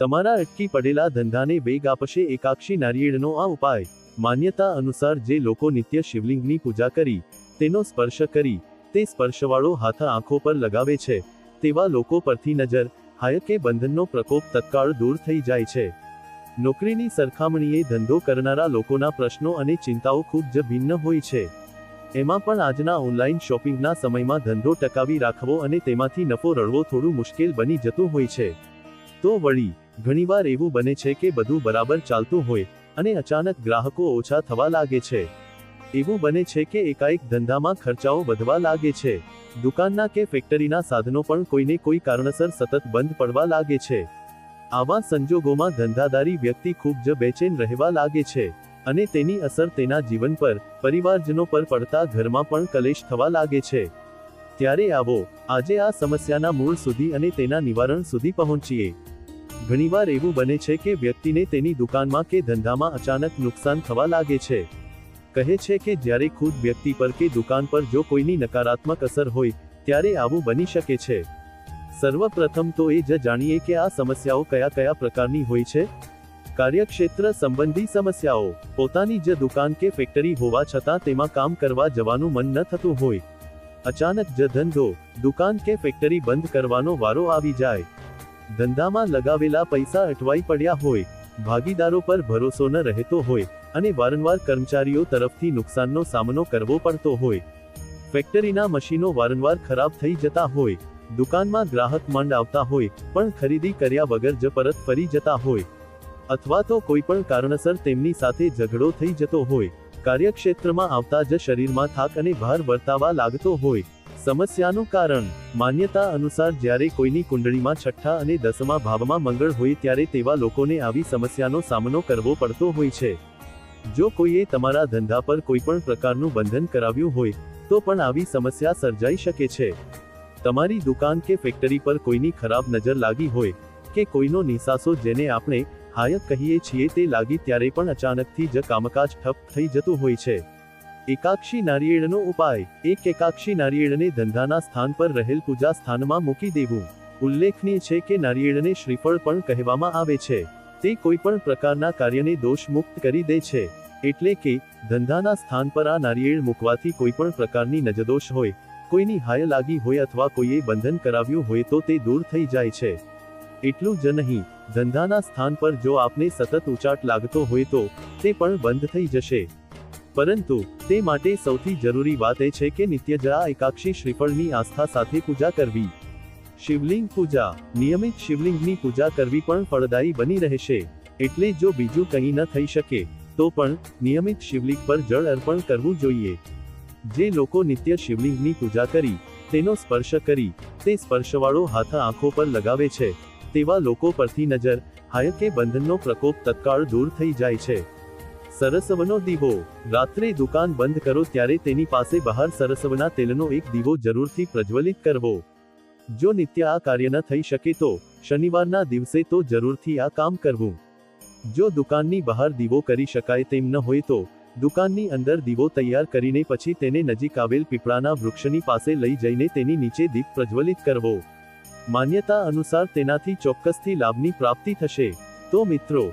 તમારા અટકી પડેલા ધંધાને વેગ આપશે એકાક્ષી નારિયેળનો આ ઉપાય. માન્યતા અનુસાર જે લોકો નિત્ય શિવલિંગની પૂજા કરી, તેનો સ્પર્શ કરી, તે સ્પર્શવાળો હાથ આંખો પર લગાવે છે, તેવા લોકો પરથી નજર, હાય કે બંધનનો પ્રકોપ તત્કાળ દૂર થઈ જાય છે. નોકરીની સરખામણીએ ધંધો કરનારા લોકોના પ્રશ્નો અને ચિંતાઓ ખૂબ જ ભિન્ન હોય છે. એમાં પણ આજના ઓનલાઈન શોપિંગના સમયમાં ધંધો ટકાવી રાખવો અને તેમાંથી નફો રળવો થોડું મુશ્કેલ બની જતું હોય છે. તો વળી ઘણીવાર એવું બને છે કે બધું બરાબર ચાલતું હોય અને અચાનક ગ્રાહકો ઓછા થવા લાગે છે. એવું બને છે કે એકાએક ધંધામાં ખર્ચાઓ વધવા લાગે છે. દુકાનના કે ફેક્ટરીના સાધનો પણ કોઈને કોઈ કારણસર સતત બંધ પડવા લાગે છે. આવા સંજોગોમાં ધંધાદારી વ્યક્તિ ખૂબ જ બેચેન રહેવા લાગે છે અને તેની અસર તેના જીવન પર, પરિવારજનો પર પડતા ઘરમાં પણ કલેશ થવા લાગે છે. ત્યારે આવો, આજે આ સમસ્યાના મૂળ સુધી અને તેના નિવારણ સુધી પહોંચીએ. ઘણીવાર એવું બને છે કે વ્યક્તિને તેની દુકાનમાં કે ધંધામાં અચાનક નુકસાન થવા લાગે છે. કહે છે કે જ્યારે ખુદ વ્યક્તિ પર કે દુકાન પર જો કોઈની નકારાત્મક અસર હોય, ત્યારે આવું બની શકે છે. સર્વપ્રથમ તો એ જ જાણીએ કે આ સમસ્યાઓ કયા કયા પ્રકારની હોય છે. કાર્યક્ષેત્ર સંબંધી સમસ્યાઓ. પોતાની જ દુકાન કે ફેક્ટરી હોવા છતાં તેમાં કામ કરવા જવાનું મન ન થતું હોય. અચાનક જ ધંધો. દુકાન કે ફેક્ટરી બંધ કરવાનો વારો આવી જાય. ધંધામાં લગાવેલા પૈસા અટવાઈ પડ્યા હોય, ભાગીદારો પર ભરોસો ન રહેતો હોય અને વારંવાર કર્મચારીઓ તરફથી નુકસાનનો સામનો કરવો પડતો હોય. ફેક્ટરીના મશીનો વારંવાર ખરાબ થઈ જતા હોય, દુકાનમાં ગ્રાહક મંડ આવતા હોય, પણ ખરીદી કર્યા વગર જ પરત ફરી જતા હોય. અથવા તો કોઈ પણ કારણસર તેમની સાથે ઝઘડો થઈ જતો હોય, કાર્યક્ષેત્રમાં આવતા જ શરીરમાં થાક અને ભાર વર્તાવા લાગતો હોય. સમસ્યાનું કારણ. માન્યતા અનુસાર જ્યારે કોઈની કુંડળીમાં છઠ્ઠા અને દસમા ભાવમાં મંગળ હોય ત્યારે તેવા લોકોને આવી સમસ્યાનો સામનો કરવો પડતો હોય છે. જો કોઈએ તમારા ધંધા પર કોઈ પણ પ્રકારનું બંધન કરાવ્યું હોય, તો પણ આવી સમસ્યા સર્જાઈ શકે છે. તમારી દુકાન કે ફેક્ટરી પર કોઈની ખરાબ નજર લાગી હોય, કે કોઈનો નિસાસો જેને આપણે હાયક કહીએ છીએ તે લાગી ત્યારે પણ અચાનકથી જ કામકાજ ઠપ થઈ જતું હોય છે. એકાક્ષી નારિયેળનો ઉપાય. એક એકાક્ષી નારિયેળને ધંધાના સ્થાન પર રહેલ પૂજા સ્થાનમાં મૂકી દેવું. ઉલ્લેખનીય છે કે નારિયેળને શ્રીફળ પણ કહેવામાં આવે છે. તે કોઈ પણ પ્રકારના કાર્યને દોષ મુક્ત કરી દે છે. એટલે કે, ધંધાના સ્થાન પર આ નારિયેળ મૂકવાથી કોઈ પણ પ્રકારની નજદોષ હોય. કોઈની હાય લાગી હોય અથવા કોઈએ બંધન કરાવ્યું હોય તો તે દૂર થઈ જાય છે. એટલું જ નહીં. ધંધાના સ્થાન પર જો આપને સતત ઉચાટ લાગતો હોય તો, તે પણ બંધ થઈ જશે. પરંતુ, તે માટે સૌથી જરૂરી વાત એ છે કે નિત્ય જ આ એકાક્ષી શ્રીફળની આસ્થા સાથે પૂજા કરવી. શિવલિંગ પૂજા. નિયમિત શિવલિંગની પૂજા કરવી પણ ફળદાયી બની રહેશે. એટલે જો બીજું કંઈ ન થઈ શકે, તો પણ નિયમિત શિવલિંગ પર જળ અર્પણ કરવું જોઈએ. જે લોકો નિત્ય શિવલિંગની પૂજા કરી, તેનો સ્પર્શ કરી, તે સ્પર્શવાળો હાથ આંખો પર લગાવે છે, તેવા લોકો પરથી નજર, હાય કે બંધનનો પ્રકોપ તત્કાળ દૂર થઈ જાય છે. સરસવનો દીવો. રાત્રે દુકાન બંધ કરો ત્યારે તેની પાસે બહાર સરસવના તેલનો એક દીવો જરૂરથી પ્રજ્વલિત કરવો. જો નિત્ય આ કાર્ય ન થઈ શકે તો, શનિવારના દિવસે તો જરૂરથી આ કામ કરવું. જો દુકાનની બહાર દીવો કરી શકાય તેમ ન હોય તો, દુકાનની અંદર દીવો તૈયાર કરીને પછી તેને નજીક આવેલ પીપળાના વૃક્ષની પાસે લઈ જઈને તેની નીચે દીપ પ્રજ્વલિત કરવો. માન્યતા અનુસાર તેનાથી ચોક્કસથી લાભની પ્રાપ્તિ થશે. તો મિત્રો